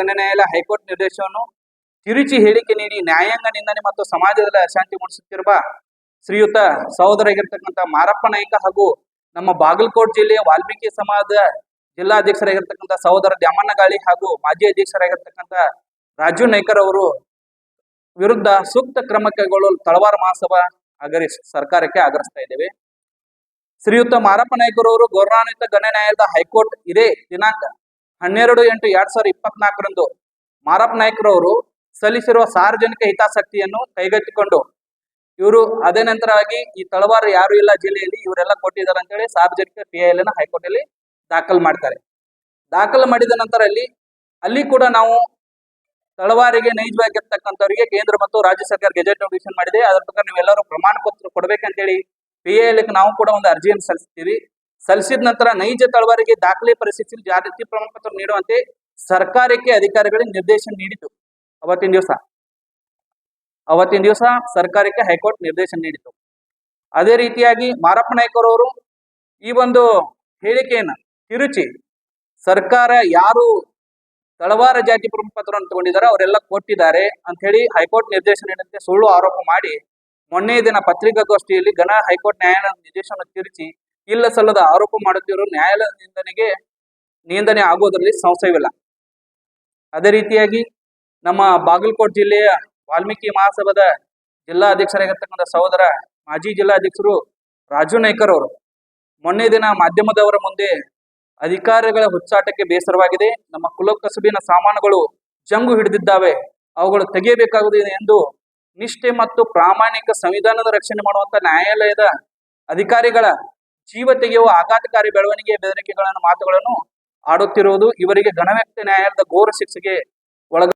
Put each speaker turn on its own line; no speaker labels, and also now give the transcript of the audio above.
ಗಣ್ಯ ನ್ಯಾಯಾಲಯ ಹೈಕೋರ್ಟ್ ನಿರ್ದೇಶವನ್ನು ತಿರುಚಿ ಹೇಳಿಕೆ ನೀಡಿ ನ್ಯಾಯಾಂಗ ನಿಂದನೆ ಮತ್ತು ಸಮಾಜದಲ್ಲಿ ಅಶಾಂತಿ ಮೂಡಿಸುತ್ತಿರುವ ಶ್ರೀಯುತ ಸಹೋದರಾಗಿರ್ತಕ್ಕಂಥ ಮಾರಪ್ಪ ನಾಯ್ಕ ಹಾಗೂ ನಮ್ಮ ಬಾಗಲಕೋಟ್ ಜಿಲ್ಲೆಯ ವಾಲ್ಮೀಕಿ ಸಮಾಜದ ಜಿಲ್ಲಾಧ್ಯಕ್ಷರಾಗಿರ್ತಕ್ಕಂಥ ಸಹೋದರ ದ್ಯಾಮಣ್ಣಗಾಳಿ ಹಾಗೂ ಮಾಜಿ ಅಧ್ಯಕ್ಷರಾಗಿರ್ತಕ್ಕಂಥ ರಾಜು ನಾಯ್ಕರ್ ಅವರು ವಿರುದ್ಧ ಸೂಕ್ತ ಕ್ರಮ ಕೈಗೊಳ್ಳಲು ತಳವಾರ ಮಹಾಸಭಾ ಆಗರಿ ಸರ್ಕಾರಕ್ಕೆ ಆಗ್ರಹಿಸ್ತಾ ಇದ್ದೇವೆ. ಶ್ರೀಯುತ ಮಾರಪ್ಪ ನಾಯ್ಕರವರು ಗೌರವಾನ್ವಿತ ಗಣ್ಯ ನ್ಯಾಯಾಲಯದ ಹೈಕೋರ್ಟ್ ಇದೇ ದಿನಾಂಕ ಹನ್ನೆರಡು ಎಂಟು ಎರಡ್ ಸಾವಿರದ ಇಪ್ಪತ್ನಾಲ್ಕರಂದು ಮಾರಪ್ಪ ನಾಯ್ಕರವರು ಸಲ್ಲಿಸಿರುವ ಸಾರ್ವಜನಿಕ ಹಿತಾಸಕ್ತಿಯನ್ನು ಕೈಗೆತ್ತಿಕೊಂಡು ಇವರು ಅದೇ ನಂತರವಾಗಿ ಈ ತಳವಾರ ಯಾರು ಇಲ್ಲ ಜಿಲ್ಲೆಯಲ್ಲಿ ಇವರೆಲ್ಲ ಕೊಟ್ಟಿದ್ದಾರೆ ಅಂತೇಳಿ ಸಾರ್ವಜನಿಕ ಪಿ ಐ ಎಲ್ ಹೈಕೋರ್ಟ್ ಅಲ್ಲಿ ದಾಖಲು ಮಾಡ್ತಾರೆ. ದಾಖಲು ಮಾಡಿದ ನಂತರ ಅಲ್ಲಿ ಅಲ್ಲಿ ಕೂಡ ನಾವು ತಳವಾರಿಗೆ ನೈಜವಾಗಿರ್ತಕ್ಕಂಥವರಿಗೆ ಕೇಂದ್ರ ಮತ್ತು ರಾಜ್ಯ ಸರ್ಕಾರ ಗೆಜೆಟ್ ನೋಟಿಫಿಕೇಶನ್ ಮಾಡಿದೆ. ಅದರ ಪ್ರಕಾರ ನೀವೆಲ್ಲರೂ ಪ್ರಮಾಣ ಪತ್ರ ಕೊಡ್ಬೇಕಂತೇಳಿ ಪಿ ಎಲ್ ನಾವು ಕೂಡ ಒಂದು ಅರ್ಜಿಯನ್ನು ಸಲ್ಲಿಸ್ತೀವಿ. ಸಲ್ಲಿಸಿದ ನಂತರ ನೈಜ ತಳವಾರಿಗೆ ದಾಖಲೆ ಪರಿಸ್ಥಿತಿಯಲ್ಲಿ ಜಾಗೃತಿ ಪ್ರಮಾಣಪತ್ರ ನೀಡುವಂತೆ ಸರ್ಕಾರಕ್ಕೆ ಅಧಿಕಾರಿಗಳಿಗೆ ನಿರ್ದೇಶನ ನೀಡಿತು ಅವತ್ತಿನ ದಿವಸ. ಅವತ್ತಿನ ದಿವಸ ಸರ್ಕಾರಕ್ಕೆ ಹೈಕೋರ್ಟ್ ನಿರ್ದೇಶನ ನೀಡಿತು ಅದೇ ರೀತಿಯಾಗಿ ಮಾರಪ್ಪ ನಾಯ್ಕರವರು ಈ ಒಂದು ಹೇಳಿಕೆಯನ್ನು ತಿರುಚಿ ಸರ್ಕಾರ ಯಾರು ತಳವಾರ ಜಾತಿ ಪ್ರಮಾಣ ಪತ್ರವನ್ನು ತಗೊಂಡಿದ್ದಾರೆ ಅವರೆಲ್ಲ ಕೊಟ್ಟಿದ್ದಾರೆ ಅಂತ ಹೇಳಿ ಹೈಕೋರ್ಟ್ ನಿರ್ದೇಶನ ನೀಡಿದಂತೆ ಸುಳ್ಳು ಆರೋಪ ಮಾಡಿ ಮೊನ್ನೆ ದಿನ ಪತ್ರಿಕಾಗೋಷ್ಠಿಯಲ್ಲಿ ಘನ ಹೈಕೋರ್ಟ್ ನ್ಯಾಯಾಲಯದ ನಿರ್ದೇಶನ ತಿರುಚಿ ಇಲ್ಲ ಸಲ್ಲದ ಆರೋಪ ಮಾಡುತ್ತಿರುವ ನ್ಯಾಯಾಲಯ ನಿಂದನೆಗೆ, ನಿಂದನೆ ಆಗೋದ್ರಲ್ಲಿ ಸಂಶಯವಿಲ್ಲ. ಅದೇ ರೀತಿಯಾಗಿ ನಮ್ಮ ಬಾಗಲಕೋಟ್ ಜಿಲ್ಲೆಯ ವಾಲ್ಮೀಕಿ ಮಹಾಸಭಾದ ಜಿಲ್ಲಾ ಅಧ್ಯಕ್ಷರಾಗಿರ್ತಕ್ಕಂಥ ಸಹೋದರ ಮಾಜಿ ಜಿಲ್ಲಾಧ್ಯಕ್ಷರು ರಾಜು ನಾಯ್ಕರ್ ಅವರು ಮೊನ್ನೆ ದಿನ ಮಾಧ್ಯಮದವರ ಮುಂದೆ ಅಧಿಕಾರಿಗಳ ಹುಚ್ಚಾಟಕ್ಕೆ ಬೇಸರವಾಗಿದೆ. ನಮ್ಮ ಕುಲಕಸಬಿನ ಸಾಮಾನುಗಳು ಜಂಗು ಹಿಡಿದಿದ್ದಾವೆ. ಅವುಗಳು ತೆಗೆಯಬೇಕಾಗುತ್ತದೆ ಎಂದು ನಿಷ್ಠೆ ಮತ್ತು ಪ್ರಾಮಾಣಿಕ ಸಂವಿಧಾನದ ರಕ್ಷಣೆ ಮಾಡುವಂತ ನ್ಯಾಯಾಲಯದ ಅಧಿಕಾರಿಗಳ ಜೀವ ತೆಗೆಯುವ ಆಘಾತಕಾರಿ ಬೆಳವಣಿಗೆ ಬೆದರಿಕೆಗಳನ್ನು ಮಾತುಗಳನ್ನು ಆಡುತ್ತಿರುವುದು ಇವರಿಗೆ ಗಣವ್ಯಕ್ತ ನ್ಯಾಯಾಲಯದ ಘೋರ ಶಿಕ್ಷೆಗೆ ಒಳಗ